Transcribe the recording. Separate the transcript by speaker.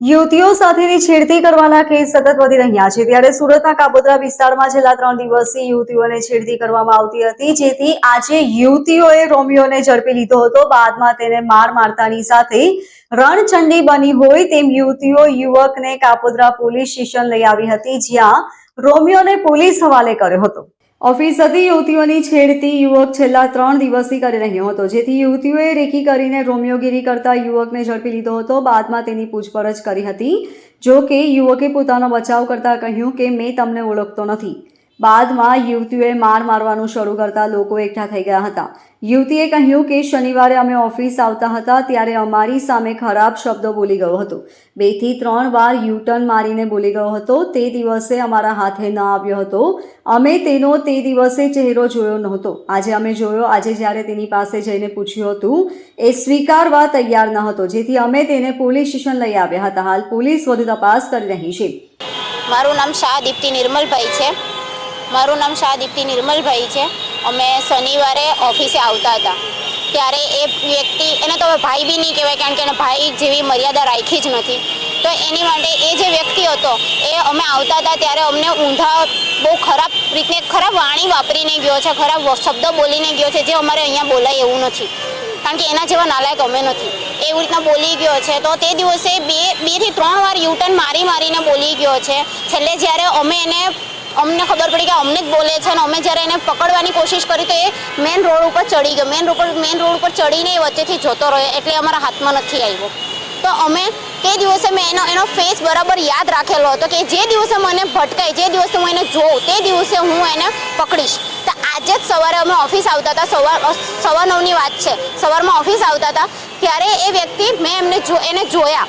Speaker 1: યુવતીઓ સાથેની છેડતી કરવાના કેસ સતત વધી રહ્યા છે. ત્યારે સુરતના કાબોદ્રા વિસ્તારમાં છેલ્લા ત્રણ દિવસથી યુવતીઓને છેડતી કરવામાં આવતી હતી, જેથી આજે યુવતીઓએ રોમિયોને ઝડપી લીધો હતો. બાદમાં તેને માર મારતાની સાથે રણચંડી બની હોય તેમ યુવતીઓ યુવકને કાપોદ્રા પોલીસ સ્ટેશન લઈ આવી હતી, જ્યાં રોમિયોને પોલીસ હવાલે કર્યો હતો. ઓફિસથી યુવતીઓની છેડતી યુવક છેલ્લા ત્રણ દિવસથી કરી રહ્યો હતો. જેથી યુવતીઓએ રેકી કરીને રોમિયોગીરી કરતા યુવકને ઝડપી લીધો હતો. બાદમાં તેની પૂછપરછ કરી હતી. જો કે, યુવકે પોતાનો બચાવ કરતા કહ્યું કે, મેં તમને ઓળખતો નથી. બાદમાં યુવતીઓએ માર મારવાનું શરૂ કરતા લોકો એકઠા થઈ ગયા હતા. યુવતીએ કહ્યું કે શનિવારે અમે ઓફિસ આવતા હતા ત્યારે અમારી સામે ખરાબ શબ્દો બોલી ગયો હતો. બેથી ત્રણ વાર યુટર્ન મારીને બોલી ગયો હતો. તે દિવસે અમારા હાથે ન આવ્યો હતો. અમે તેનો તે દિવસે ચહેરો જોયો નહોતો. આજે અમે જોયો, આજે જ્યારે તેની પાસે જઈને પૂછ્યું હતું, એ સ્વીકારવા તૈયાર ન હતો, જેથી અમે તેને પોલીસ સ્ટેશન લઈ આવ્યા હતા. હાલ પોલીસ વધુ તપાસ કરી રહી છે.
Speaker 2: મારું નામ શાહ દીપ્તિ નિર્મલભાઈ છે. મારું નામ શાહ દીપ્તિ નિર્મલભાઈ છે. અમે શનિવારે ઓફિસે આવતા હતા. ત્યારે એ વ્યક્તિ, એને તો ભાઈ બી નહીં કહેવાય, કારણ કે એને ભાઈ જેવી મર્યાદા રાખી જ નથી. તો એની માટે એ જે વ્યક્તિ હતો, એ અમે આવતા હતા ત્યારે અમને ઊંધા બહુ ખરાબ રીતે ખરાબ વાણી વાપરીને ગયો છે, ખરાબ શબ્દ બોલીને ગયો છે, જે અમારે અહીંયા બોલાય એવું નથી. કારણ કે એના જેવા નાલાયક અમે નથી. એવી રીતના બોલી ગયો છે. તો તે દિવસે બે બેથી ત્રણ વાર યુટર્ન મારી મારીને બોલી ગયો છે. છેલ્લે જ્યારે અમે એને અમને ખબર પડી કે અમને જ બોલે છે અને અમે જ્યારે એને પકડવાની કોશિશ કરી તો એ મેન રોડ ઉપર ચડી ગયો. મેન રોડ મેન રોડ ઉપર ચડીને એ વચ્ચેથી જતો રહ્યો એટલે અમારા હાથમાં નથી આવ્યો. તો અમે તે દિવસે મેં એનો એનો ફેસ બરાબર યાદ રાખેલો હતો કે જે દિવસે મને ભટકાય જે દિવસે હું એને જોઉં, તે દિવસે હું એને પકડીશ. તો આજે જ સવારે અમે ઓફિસ આવતા હતા. સવાર સવા નવની વાત છે. સવારમાં ઓફિસ આવતા હતા. ત્યારે એ વ્યક્તિ મેં એમને જો એને જોયા.